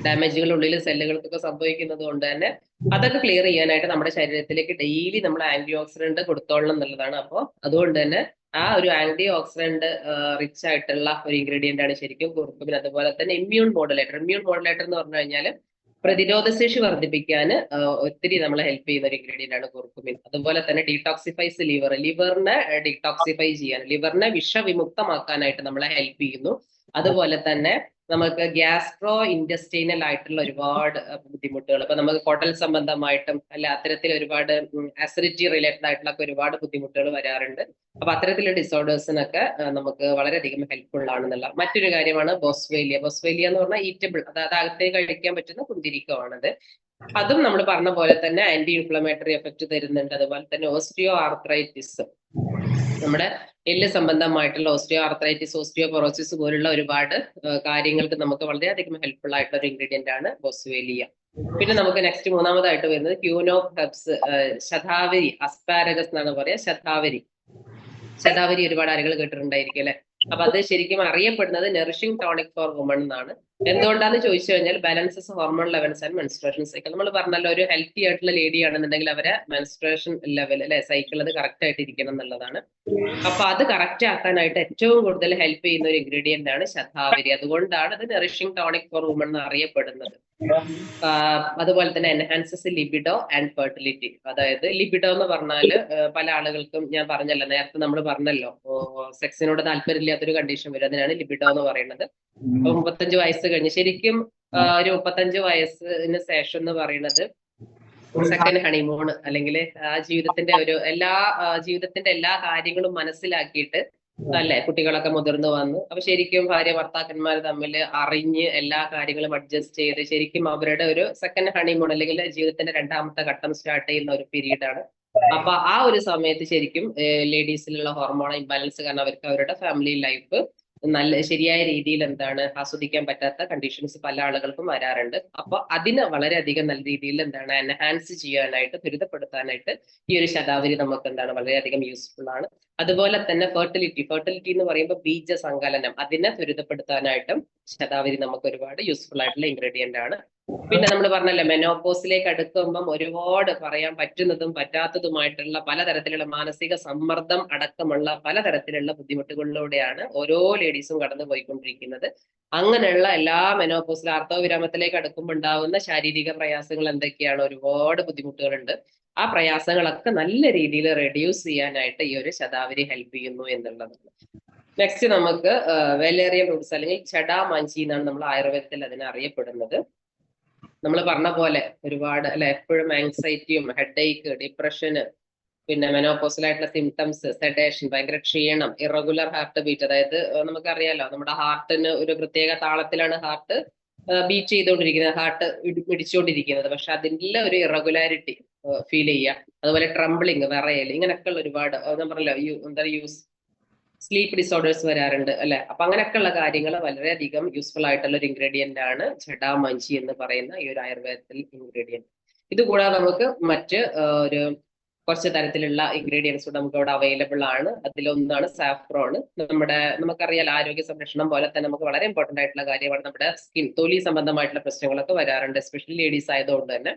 ഡാമേജുകൾ ഉള്ളിൽ സെല്ലുകൾക്കൊക്കെ സംഭവിക്കുന്നത് കൊണ്ട് തന്നെ അതൊക്കെ ക്ലിയർ ചെയ്യാനായിട്ട് നമ്മുടെ ശരീരത്തിലേക്ക് ഡെയിലി നമ്മൾ ആന്റി ഓക്സിഡന്റ് കൊടുത്തോളണം എന്നുള്ളതാണ്. അപ്പോൾ അതുകൊണ്ട് തന്നെ ആ ഒരു ആന്റി ഓക്സിഡന്റ് റിച്ച് ആയിട്ടുള്ള ഒരു ഇൻഗ്രീഡിയന്റ് ആണ് ശരിക്കും കുറുക്കുമിൻ അതുപോലെ തന്നെ ഇമ്മ്യൂൺ മോഡുലേറ്റർ ഇമ്മ്യൂൺ മോഡുലേറ്റർ എന്ന് പറഞ്ഞു കഴിഞ്ഞാൽ പ്രതിരോധ ശേഷി വർദ്ധിപ്പിക്കാൻ ഒത്തിരി നമ്മളെ ഹെൽപ്പ് ചെയ്യുന്ന ഒരു ഇൻഗ്രീഡിയന്റ് ആണ് കുർക്കുമിൻ അതുപോലെ തന്നെ ഡീടോക്സിഫൈസ് ലിവർ ലിവറിനെ ഡീടോക്സിഫൈ ചെയ്യാൻ ലിവറിനെ വിഷവിമുക്തമാക്കാനായിട്ട് നമ്മളെ ഹെൽപ്പ് ചെയ്യുന്നു. അതുപോലെ തന്നെ നമുക്ക് ഗ്യാസ്ട്രോ ഇൻഡസ്റ്റൈനൽ ആയിട്ടുള്ള ഒരുപാട് ബുദ്ധിമുട്ടുകൾ. ഇപ്പൊ നമുക്ക് ഹോട്ടൽ സംബന്ധമായിട്ടും അല്ല അത്തരത്തിൽ ഒരുപാട് അസിഡിറ്റി റിലേറ്റഡ് ആയിട്ടുള്ള ഒരുപാട് ബുദ്ധിമുട്ടുകൾ വരാറുണ്ട്. അപ്പൊ അത്തരത്തിലുള്ള ഡിസോർഡേഴ്സിനൊക്കെ നമുക്ക് വളരെയധികം ഹെൽപ്ഫുൾ ആണെന്നുള്ള മറ്റൊരു കാര്യമാണ് ബോസ്വേലിയ ബോസ്വേലിയ എന്ന് പറഞ്ഞാൽ ഈറ്റബിൾ അതായത് അകത്തേക്ക് കഴിക്കാൻ പറ്റുന്ന കുന്തിരിക്കമാണത്. അതും നമ്മൾ പറഞ്ഞ പോലെ തന്നെ ആന്റി ഇൻഫ്ലമേറ്ററി എഫക്ട് തരുന്നുണ്ട്. അതുപോലെ തന്നെ ഓസ്റ്റിയോ ആർത്രൈറ്റിസ് നമ്മുടെ എല്ല് സംബന്ധമായിട്ടുള്ള ഓസ്റ്റിയോ ആർത്രൈറ്റിസ് ഓസ്റ്റിയോ പൊറോസിസ് പോലുള്ള ഒരുപാട് കാര്യങ്ങൾക്ക് നമുക്ക് വളരെയധികം ഹെൽപ്ഫുൾ ആയിട്ടുള്ള ഒരു ഇൻഗ്രീഡിയന്റ് ആണ് ബോസ്വേലിയ. പിന്നെ നമുക്ക് നെക്സ്റ്റ് മൂന്നാമതായിട്ട് വരുന്നത് ക്യൂനോ ഹെബ്സ് ശതാവരി അസ്പാരഗസ് എന്നാണ് പറയാ ശതാവരി. ശതാവരി ഒരുപാട് ആളുകൾ കേട്ടിട്ടുണ്ടായിരിക്കും അല്ലെ? അപ്പൊ അത് ശരിക്കും അറിയപ്പെടുന്നത് നെറിഷിംഗ് ടോണിക് ഫോർ വുമൺ എന്നാണ്. എന്തുകൊണ്ടാന്ന് ചോദിച്ചു കഴിഞ്ഞാൽ balances hormone levels and menstruation cycle നമ്മൾ പറഞ്ഞല്ലോ ഒരു ഹെൽത്തി ആയിട്ടുള്ള ലേഡി ആണെന്നുണ്ടെങ്കിൽ അവരെ മെൻസ്ട്രേഷൻ ലെവൽ അല്ലെ സൈക്കിൾ അത് കറക്റ്റ് ആയിട്ട് ഇരിക്കണം എന്നുള്ളതാണ്. അപ്പൊ അത് കറക്റ്റ് ആക്കാനായിട്ട് ഏറ്റവും കൂടുതൽ ഹെൽപ്പ് ചെയ്യുന്ന ഒരു ഇൻഗ്രീഡിയന്റ് ആണ് ശതാവരി. അതുകൊണ്ടാണ് അത് നറിഷിംഗ് ടോണിക് ഫോർ വുമൺ എന്ന് അറിയപ്പെടുന്നത് അതുപോലെ തന്നെ എൻഹാൻസസ് ലിബിഡോ ആൻഡ് ഫെർട്ടിലിറ്റി അതായത് ലിബിഡോ എന്ന് പറഞ്ഞാൽ പല ആളുകൾക്കും ഞാൻ പറഞ്ഞല്ലോ നേരത്തെ നമ്മൾ പറഞ്ഞല്ലോ സെക്സിനോട് താല്പര്യമില്ലാത്തൊരു കണ്ടീഷൻ വരും. അതിനാണ് ലിബിഡോ എന്ന് പറയുന്നത്. മുപ്പത്തഞ്ച് വയസ്സ് കഴിഞ്ഞ്. ശരിക്കും ഒരു മുപ്പത്തഞ്ച് വയസ്സിന് ശേഷം എന്ന് പറയുന്നത് സെക്കൻഡ് ഹണിമൂൺ അല്ലെങ്കിൽ ആ ജീവിതത്തിന്റെ ഒരു എല്ലാ ജീവിതത്തിന്റെ എല്ലാ കാര്യങ്ങളും മനസ്സിലാക്കിയിട്ട് അല്ലെ കുട്ടികളൊക്കെ മുതിർന്നു വന്നു. അപ്പൊ ശരിക്കും ഭാര്യ ഭർത്താക്കന്മാർ തമ്മിൽ അറിഞ്ഞ് എല്ലാ കാര്യങ്ങളും അഡ്ജസ്റ്റ് ചെയ്ത് ശരിക്കും അവരുടെ ഒരു സെക്കൻഡ് ഹണിമൂൺ അല്ലെങ്കിൽ ജീവിതത്തിന്റെ രണ്ടാമത്തെ ഘട്ടം സ്റ്റാർട്ട് ചെയ്യുന്ന ഒരു പീരീഡ് ആണ്. അപ്പൊ ആ ഒരു സമയത്ത് ശരിക്കും ലേഡീസിലുള്ള ഹോർമോൺ ഇംബാലൻസ് കാരണം അവർക്ക് അവരുടെ ഫാമിലി ലൈഫ് നല്ല ശരിയായ രീതിയിൽ എന്താണ് ആസ്വദിക്കാൻ പറ്റാത്ത കണ്ടീഷൻസ് പല ആളുകൾക്കും വരാറുണ്ട്. അപ്പൊ അതിനെ വളരെയധികം നല്ല രീതിയിൽ എന്താണ് എൻഹാൻസ് ചെയ്യാനായിട്ട് ത്വരിതപ്പെടുത്താനായിട്ട് ഈ ഒരു ശതാവരി നമുക്ക് എന്താണ് വളരെയധികം യൂസ്ഫുൾ ആണ്. അതുപോലെ തന്നെ ഫെർട്ടിലിറ്റി ഫെർട്ടിലിറ്റി എന്ന് പറയുമ്പോൾ ബീജ സങ്കലനം അതിനെ ത്വരിതപ്പെടുത്താനായിട്ടും ശതാവരി നമുക്ക് ഒരുപാട് യൂസ്ഫുൾ ആയിട്ടുള്ള ഇൻഗ്രീഡിയന്റ് ആണ്. പിന്നെ നമ്മൾ പറഞ്ഞല്ലേ മെനോപോസിലേക്ക് അടുക്കുമ്പം ഒരുപാട് പറയാൻ പറ്റുന്നതും പറ്റാത്തതുമായിട്ടുള്ള പലതരത്തിലുള്ള മാനസിക സമ്മർദ്ദം അടക്കമുള്ള പലതരത്തിലുള്ള ബുദ്ധിമുട്ടുകളിലൂടെയാണ് ഓരോ ലേഡീസും കടന്നു പോയിക്കൊണ്ടിരിക്കുന്നത് അങ്ങനെയുള്ള എല്ലാ മെനോപോസിൽ ആർത്തവവിരാമത്തിലേക്ക് അടുക്കുമ്പോൾ ഉണ്ടാവുന്ന ശാരീരിക പ്രയാസങ്ങൾ എന്തൊക്കെയാണ്? ഒരുപാട് ബുദ്ധിമുട്ടുകളുണ്ട്. ആ പ്രയാസങ്ങളൊക്കെ നല്ല രീതിയിൽ റെഡ്യൂസ് ചെയ്യാനായിട്ട് ഈ ഒരു ശതാവരി ഹെൽപ്പ് ചെയ്യുന്നു എന്നുള്ളതാണ് നെക്സ്റ്റ് നമുക്ക് വെലേറിയ റൂട്ട്സ് അല്ലെങ്കിൽ ചടാമാഞ്ചി എന്നാണ് നമ്മൾ ആയുർവേദത്തിൽ അതിനെ അറിയപ്പെടുന്നത്. നമ്മൾ പറഞ്ഞ പോലെ ഒരുപാട് അല്ലെ എപ്പോഴും ആങ്സൈറ്റിയും ഹെഡേക്ക് ഡിപ്രഷന് പിന്നെ മെനോപോസലായിട്ടുള്ള സിംറ്റംസ് സെഡേഷൻ ഭയങ്കര ക്ഷീണം ഇറഗുലർ ഹാർട്ട് ബീറ്റ് അതായത് നമുക്കറിയാലോ നമ്മുടെ ഹാർട്ടിന് ഒരു പ്രത്യേക താളത്തിലാണ് ഹാർട്ട് ബീറ്റ് ചെയ്തുകൊണ്ടിരിക്കുന്നത് ഹാർട്ട് പിടിച്ചുകൊണ്ടിരിക്കുന്നത് പക്ഷെ അതിന്റെ ഒരു ഇറഗുലാരിറ്റി ഫീൽ ചെയ്യുക. അതുപോലെ ട്രംബിളിങ് വിറയൽ ഇങ്ങനെയൊക്കെയുള്ള ഒരുപാട് പറഞ്ഞല്ലോ എന്താ യൂസ് സ്ലീപ്പ് ഡിസോർഡേഴ്സ് വരാറുണ്ട് അല്ലെ? അപ്പൊ അങ്ങനെയൊക്കെയുള്ള കാര്യങ്ങൾ വളരെയധികം യൂസ്ഫുൾ ആയിട്ടുള്ള ഒരു ഇൻഗ്രീഡിയന്റ് ആണ് ചെടാ ജഡാമഞ്ചി എന്ന് പറയുന്ന ഈ ഒരു ആയുർവേദത്തിൽ ഇൻഗ്രീഡിയന്റ് ഇത് കൂടാതെ നമുക്ക് മറ്റ് ഒരു കുറച്ച് തരത്തിലുള്ള ഇൻഗ്രീഡിയൻസ് കൂടെ നമുക്ക് അവിടെ അവൈലബിൾ ആണ്. അതിലൊന്നാണ് സാഫ്രോൺ നമ്മുടെ നമുക്കറിയാം ആരോഗ്യ സംരക്ഷണം പോലെ തന്നെ നമുക്ക് വളരെ ഇമ്പോർട്ടന്റ് ആയിട്ടുള്ള കാര്യമാണ് നമ്മുടെ സ്കിൻ തൊലി സംബന്ധമായിട്ടുള്ള പ്രശ്നങ്ങളൊക്കെ വരാറുണ്ട് എസ്പെഷ്യലി ലേഡീസ് ആയതുകൊണ്ട് തന്നെ.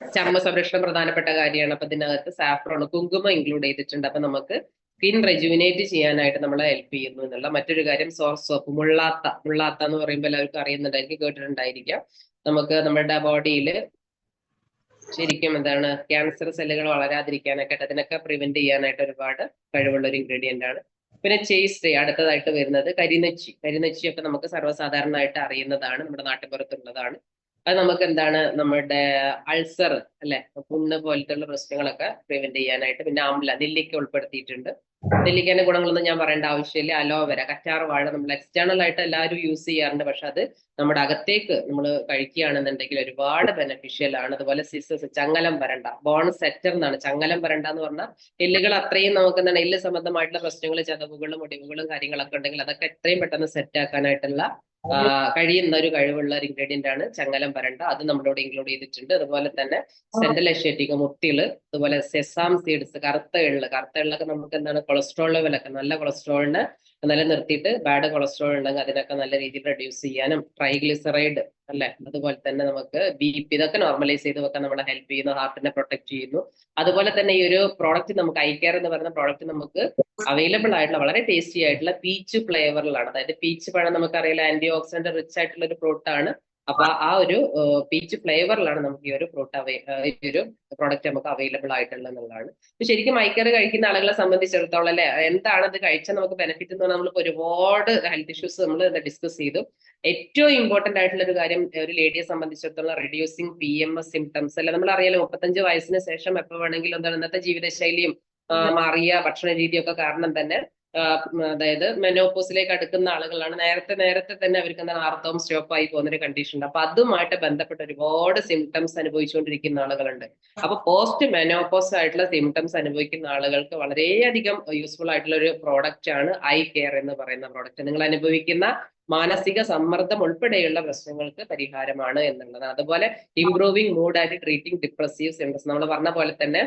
ചർമ്മ സംരക്ഷണം പ്രധാനപ്പെട്ട കാര്യമാണ്. അപ്പൊ ഇതിനകത്ത് സാഫ്രോൺ കുങ്കുമം ഇൻക്ലൂഡ് ചെയ്തിട്ടുണ്ട്. അപ്പൊ നമുക്ക് സ്കിൻ റെജുവിനേറ്റ് ചെയ്യാനായിട്ട് നമ്മളെ ഹെൽപ്പ് ചെയ്യുന്നു എന്നുള്ള മറ്റൊരു കാര്യം സോർ സോപ്പ് മുള്ളാത്ത മുള്ളാത്ത എന്ന് പറയുമ്പോൾ എല്ലാവർക്കും അറിയുന്നുണ്ടായിരിക്കും കേട്ടിട്ടുണ്ടായിരിക്കാം. നമുക്ക് നമ്മുടെ ബോഡിയിൽ ശരിക്കും എന്താണ് ക്യാൻസർ സെല്ലുകൾ വളരാതിരിക്കാനൊക്കെ അതിനൊക്കെ പ്രിവെന്റ് ചെയ്യാനായിട്ട് ഒരുപാട് കഴിവുള്ള ഒരു ഇൻഗ്രീഡിയന്റ് ആണ്. പിന്നെ ചേസ് അടുത്തതായിട്ട് വരുന്നത് കരിനച്ചി. കരിനച്ചി ഒക്കെ നമുക്ക് സർവസാധാരണമായിട്ട് അറിയുന്നതാണ്. നമ്മുടെ നാട്ടുപുറത്തുള്ളതാണ് അത് നമുക്ക് എന്താണ് നമ്മുടെ അൾസർ അല്ലെ? പുണ്ണ് പോലത്തെ പ്രശ്നങ്ങളൊക്കെ പ്രിവെന്റ് ചെയ്യാനായിട്ട് പിന്നെ ആംല നെല്ലിക്ക ഉൾപ്പെടുത്തിയിട്ടുണ്ട്. നെല്ലിക്കേന്റെ ഗുണങ്ങളൊന്നും ഞാൻ പറയേണ്ട ആവശ്യമില്ല. അലോവര കറ്റാർ വാഴ നമ്മൾ എക്സ്റ്റേണൽ ആയിട്ട് എല്ലാവരും യൂസ് ചെയ്യാറുണ്ട്. പക്ഷെ അത് നമ്മുടെ അകത്തേക്ക് നമ്മൾ കഴിക്കുകയാണെന്നുണ്ടെങ്കിൽ ഒരുപാട് ബെനഫിഷ്യൽ ആണ്. അതുപോലെ സിസസ് ചങ്ങലം വരണ്ട. ബോൺ സെറ്റർ എന്നാണ്. ചങ്ങലം വരണ്ട എന്ന് പറഞ്ഞാൽ എല്ലുകൾ അത്രയും നമുക്ക് എന്താണ് എല്ല് സംബന്ധമായിട്ടുള്ള പ്രശ്നങ്ങൾ ചതവുകളും ഒടിവുകളും കാര്യങ്ങളൊക്കെ ഉണ്ടെങ്കിൽ അതൊക്കെ എത്രയും പെട്ടെന്ന് സെറ്റ് ആക്കാനായിട്ടുള്ള കഴിയുന്ന ഒരു കഴിവുള്ള ഒരു ഇൻഗ്രീഡിയന്റ് ആണ് ചങ്ങലം വരണ്ട. അത് നമ്മളോട് ഇൻക്ലൂഡ് ചെയ്തിട്ടുണ്ട്. അതുപോലെ തന്നെ സെൻട്രൽ ഏഷ്യാറ്റിക് മുട്ടികൾ അതുപോലെ സെസാം സീഡ്സ് കറുത്ത എള്ള്. കറുത്ത എള്ളൊക്കെ നമുക്ക് എന്താണ് കൊളസ്ട്രോൾ ലെവലൊക്കെ നല്ല കൊളസ്ട്രോളിന് നിലനിർത്തിയിട്ട് ബാഡ് കൊളസ്ട്രോൾ ഉണ്ടെങ്കിൽ അതിനൊക്കെ നല്ല രീതിയിൽ റെഡ്യൂസ് ചെയ്യാനും ട്രൈഗ്ലിസറൈഡ് അല്ലെ? അതുപോലെ തന്നെ നമുക്ക് ബി പി ഇതൊക്കെ നോർമലൈസ് ചെയ്ത് വെക്കാൻ നമ്മളെ ഹെൽപ്പ് ചെയ്യുന്നു ഹാർട്ടിനെ പ്രൊട്ടക്ട് ചെയ്യുന്നു. അതുപോലെ തന്നെ ഈ ഒരു പ്രോഡക്റ്റ് നമുക്ക് ഐ കെയർ എന്ന് പറയുന്ന പ്രോഡക്റ്റ് നമുക്ക് അവൈലബിൾ ആയിട്ടുള്ള വളരെ ടേസ്റ്റി ആയിട്ടുള്ള പീച്ച് ഫ്ലേവറിലാണ് അതായത് പീച്ച് പഴം നമുക്കറിയാലോ ആന്റി ഓക്സിഡന്റ് റിച്ച് ആയിട്ടുള്ള ഒരു ഫ്രൂട്ട് ആണ്. അപ്പൊ ആ ഒരു പീച്ച് ഫ്ലേവറിലാണ് നമുക്ക് ഈ ഒരു ഫ്രൂട്ട് അവൈ ഈ ഒരു പ്രോഡക്റ്റ് നമുക്ക് അവൈലബിൾ ആയിട്ടുള്ള എന്നുള്ളതാണ്. ശരിക്കും മൈക്കർ കഴിക്കുന്ന ആളുകളെ സംബന്ധിച്ചിടത്തോളം അല്ലെ എന്താണ് ഇത് കഴിച്ചാൽ നമുക്ക് ബെനിഫിറ്റ് എന്ന് പറഞ്ഞാൽ നമ്മളിപ്പോ ഒരുപാട് ഹെൽത്ത് ഇഷ്യൂസ് നമ്മൾ ഡിസ്കസ് ചെയ്തു. ഏറ്റവും ഇമ്പോർട്ടന്റ് ആയിട്ടുള്ള ഒരു കാര്യം ഒരു ലേഡിയെ സംബന്ധിച്ചിടത്തോളം reducing P M S symptoms അല്ലെ നമ്മൾ അറിയാലോ മുപ്പത്തഞ്ച് വയസ്സിന് ശേഷം എപ്പോ വേണമെങ്കിലും എന്താണ് ഇന്നത്തെ ജീവിതശൈലിയും മാറിയ ഭക്ഷണ രീതിയൊക്കെ കാരണം തന്നെ അതായത് മെനോപോസിലേക്ക് അടുക്കുന്ന ആളുകളാണ്. നേരത്തെ നേരത്തെ തന്നെ അവർക്ക് എന്താണ് ആർത്തവം സ്റ്റോപ്പ് ആയി പോകുന്ന ഒരു കണ്ടീഷൻ ഉണ്ട്. അപ്പൊ അതുമായിട്ട് ബന്ധപ്പെട്ട ഒരുപാട് സിംറ്റംസ് അനുഭവിച്ചുകൊണ്ടിരിക്കുന്ന ആളുകളുണ്ട്. അപ്പൊ പോസ്റ്റ് മെനോപോസ് ആയിട്ടുള്ള സിംറ്റംസ് അനുഭവിക്കുന്ന ആളുകൾക്ക് വളരെയധികം യൂസ്ഫുൾ ആയിട്ടുള്ള ഒരു പ്രോഡക്റ്റ് ആണ് ഐ കെയർ എന്ന് പറയുന്ന പ്രോഡക്റ്റ് നിങ്ങൾ അനുഭവിക്കുന്ന മാനസിക സമ്മർദ്ദം ഉൾപ്പെടെയുള്ള പ്രശ്നങ്ങൾക്ക് പരിഹാരമാണ് എന്നുള്ളത്. അതുപോലെ improving mood and treating depressive symptoms നമ്മൾ പറഞ്ഞ പോലെ തന്നെ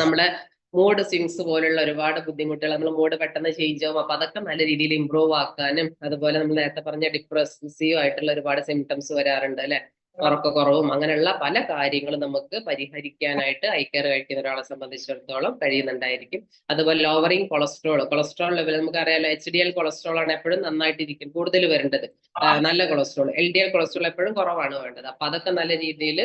നമ്മളെ മൂഡ് സ്വിങ്സ് പോലുള്ള ഒരുപാട് ബുദ്ധിമുട്ടുകൾ നമ്മൾ മൂഡ് പെട്ടെന്ന് ചേഞ്ച് ആവും. അപ്പൊ അതൊക്കെ നല്ല രീതിയിൽ ഇമ്പ്രൂവ് ആക്കാനും അതുപോലെ നമ്മൾ നേരത്തെ പറഞ്ഞ ഡിപ്രസീവ് ആയിട്ടുള്ള ഒരുപാട് സിംറ്റംസ് വരാറുണ്ട് അല്ലെ? ഉറക്കക്കുറവും അങ്ങനെയുള്ള പല കാര്യങ്ങളും നമുക്ക് പരിഹരിക്കാനായിട്ട് ഐക്കർ കഴിക്കുന്ന ഒരാളെ സംബന്ധിച്ചിടത്തോളം കഴിയുന്നുണ്ടായിരിക്കും. അതുപോലെ ലോവറിങ് കൊളസ്ട്രോൾ കൊളസ്ട്രോൾ ലെവൽ നമുക്ക് അറിയാലോ എച്ച് ഡി എൽ കൊളസ്ട്രോൾ ആണ് എപ്പോഴും നന്നായിട്ടിരിക്കും കൂടുതൽ വരേണ്ടത്. നല്ല cholesterol L D L cholesterol എപ്പോഴും കുറവാണ് വേണ്ടത്. അപ്പൊ അതൊക്കെ നല്ല രീതിയിൽ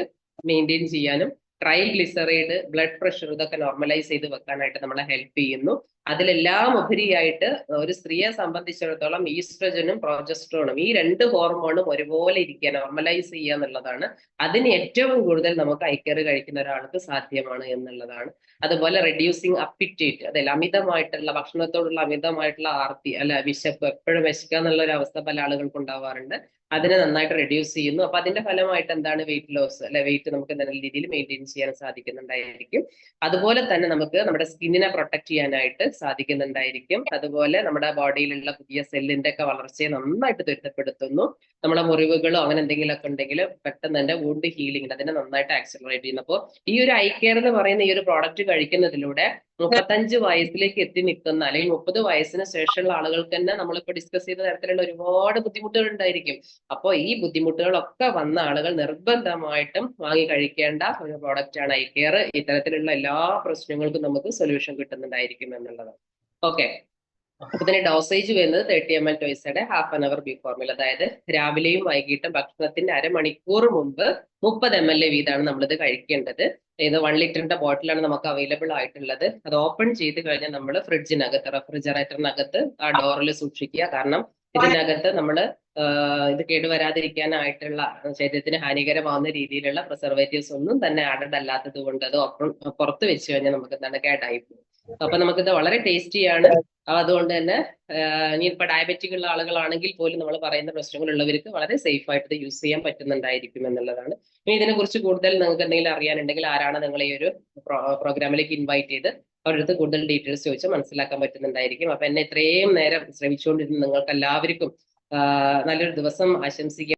മെയിന്റെയിൻ ചെയ്യാനും ട്രൈഗ്ലിസറൈഡ് ബ്ലഡ് പ്രഷർ ഇതൊക്കെ നോർമലൈസ് ചെയ്ത് വെക്കാനായിട്ട് നമ്മളെ ഹെൽപ്പ് ചെയ്യുന്നു. അതിലെല്ലാം ഉപരിയായിട്ട് ഒരു സ്ത്രീയെ സംബന്ധിച്ചിടത്തോളം ഈസ്ട്രജനും പ്രോജസ്ട്രോണും ഈ രണ്ട് ഹോർമോണും ഒരുപോലെ ഇരിക്കുക നോർമലൈസ് ചെയ്യുക എന്നുള്ളതാണ്. അതിന് ഏറ്റവും കൂടുതൽ നമുക്ക് ഐക്കറ് കഴിക്കുന്ന ഒരാൾക്ക് സാധ്യമാണ് എന്നുള്ളതാണ്. അതുപോലെ റെഡ്യൂസിങ് അപ്പിറ്റേറ്റ് അതെ അമിതമായിട്ടുള്ള ഭക്ഷണത്തോടുള്ള അമിതമായിട്ടുള്ള ആർത്തി അല്ല വിശപ്പ് എപ്പോഴും വിശക്കുക എന്നുള്ള ഒരു അവസ്ഥ പല ആളുകൾക്ക് ഉണ്ടാവാറുണ്ട്. അതിനെ നന്നായിട്ട് റെഡ്യൂസ് ചെയ്യുന്നു. അപ്പൊ അതിന്റെ ഫലമായിട്ട് എന്താണ് വെയിറ്റ് ലോസ് അല്ലെ വെയിറ്റ് നമുക്ക് നല്ല രീതിയിൽ മെയിന്റെയിൻ ചെയ്യാൻ സാധിക്കുന്നുണ്ടായിരിക്കും. അതുപോലെ തന്നെ നമുക്ക് നമ്മുടെ സ്കിന്നിനെ പ്രൊട്ടക്ട് ചെയ്യാനായിട്ട് സാധിക്കുന്നുണ്ടായിരിക്കും. അതുപോലെ നമ്മുടെ ബോഡിയിലുള്ള പുതിയ സെല്ലിന്റെ ഒക്കെ വളർച്ചയെ നന്നായിട്ട് ത്വരിതപ്പെടുത്തുന്നു. നമ്മുടെ മുറിവുകളോ അങ്ങനെ എന്തെങ്കിലുമൊക്കെ ഉണ്ടെങ്കിൽ പെട്ടെന്ന് തന്നെ വൂണ്ട് ഹീലിംഗ് അതിനെ നന്നായിട്ട് ആക്സിലറേറ്റ് ചെയ്യുന്നു. അപ്പോൾ ഈ ഒരു ഐ കെയർ എന്ന് പറയുന്ന ഈ ഒരു പ്രോഡക്റ്റ് കഴിക്കുന്നതിലൂടെ മുപ്പത്തഞ്ച് വയസ്സിലേക്ക് എത്തി നിൽക്കുന്ന അല്ലെങ്കിൽ മുപ്പത് വയസ്സിന് ശേഷമുള്ള ആളുകൾക്ക് തന്നെ നമ്മളിപ്പോ ഡിസ്കസ് ചെയ്ത തരത്തിലുള്ള ഒരുപാട് ബുദ്ധിമുട്ടുകൾ ഉണ്ടായിരിക്കും. അപ്പോൾ ഈ ബുദ്ധിമുട്ടുകളൊക്കെ വന്ന ആളുകൾ നിർബന്ധമായിട്ടും വാങ്ങി കഴിക്കേണ്ട ഒരു പ്രോഡക്റ്റ് ആണ് ഐ കെയർ ഇത്തരത്തിലുള്ള എല്ലാ പ്രശ്നങ്ങൾക്കും നമുക്ക് സൊല്യൂഷൻ കിട്ടുന്നുണ്ടായിരിക്കും എന്നുള്ളത്. ഓക്കെ അപ്പൊ ഇതിന്റെ ഡോസേജ് വരുന്നത് തേർട്ടി എം എൽ ടോയ്സയുടെ ഹാഫ് ആൻ അവർ ബി ഫോർമിൽ അതായത് രാവിലെയും വൈകിട്ടും ഭക്ഷണത്തിന്റെ അരമണിക്കൂർ മുമ്പ് മുപ്പത് എം എൽ എ വീതമാണ് നമ്മളിത് കഴിക്കേണ്ടത്. ഇത് വൺ ലിറ്ററിന്റെ ബോട്ടിലാണ് നമുക്ക് അവൈലബിൾ ആയിട്ടുള്ളത്. അത് ഓപ്പൺ ചെയ്ത് കഴിഞ്ഞാൽ നമ്മൾ ഫ്രിഡ്ജിനകത്ത് റെഫ്രിജറേറ്ററിനകത്ത് ആ ഡോറിൽ സൂക്ഷിക്കുക. കാരണം ഇതിനകത്ത് നമ്മൾ ഇത് കേടുവരാതിരിക്കാനായിട്ടുള്ള ശരീരത്തിന് ഹാനികരമാവുന്ന രീതിയിലുള്ള പ്രിസർവേറ്റീവ്സ് ഒന്നും തന്നെ ആഡഡ് അല്ലാത്തത് കൊണ്ട് അത് ഓപ്പൺ പുറത്ത് വെച്ച് കഴിഞ്ഞാൽ നമുക്ക് എന്താണ് കേടായി പോകും. അപ്പൊ നമുക്കിത് വളരെ ടേസ്റ്റിയാണ്. അതുകൊണ്ട് തന്നെ ഇനി ഇപ്പൊ ഡയബറ്റിക് ഉള്ള ആളുകളാണെങ്കിൽ പോലും നമ്മൾ പറയുന്ന പ്രശ്നങ്ങളുള്ളവർക്ക് വളരെ സേഫ് ആയിട്ട് ഇത് യൂസ് ചെയ്യാൻ പറ്റുന്നുണ്ടായിരിക്കും എന്നുള്ളതാണ്. ഇനി ഇതിനെ കുറിച്ച് കൂടുതൽ നിങ്ങൾക്ക് എന്തെങ്കിലും അറിയാനുണ്ടെങ്കിൽ ആരാണ് നിങ്ങൾ ഈ ഒരു പ്രോഗ്രാമിലേക്ക് ഇൻവൈറ്റ് ചെയ്ത് അവരടുത്ത് കൂടുതൽ ഡീറ്റെയിൽസ് ചോദിച്ചാൽ മനസ്സിലാക്കാൻ പറ്റുന്നുണ്ടായിരിക്കും. അപ്പൊ എന്നെ ഇത്രയും നേരം ശ്രമിച്ചുകൊണ്ടിരുന്ന നിങ്ങൾക്ക് എല്ലാവർക്കും നല്ലൊരു ദിവസം ആശംസിക്കുക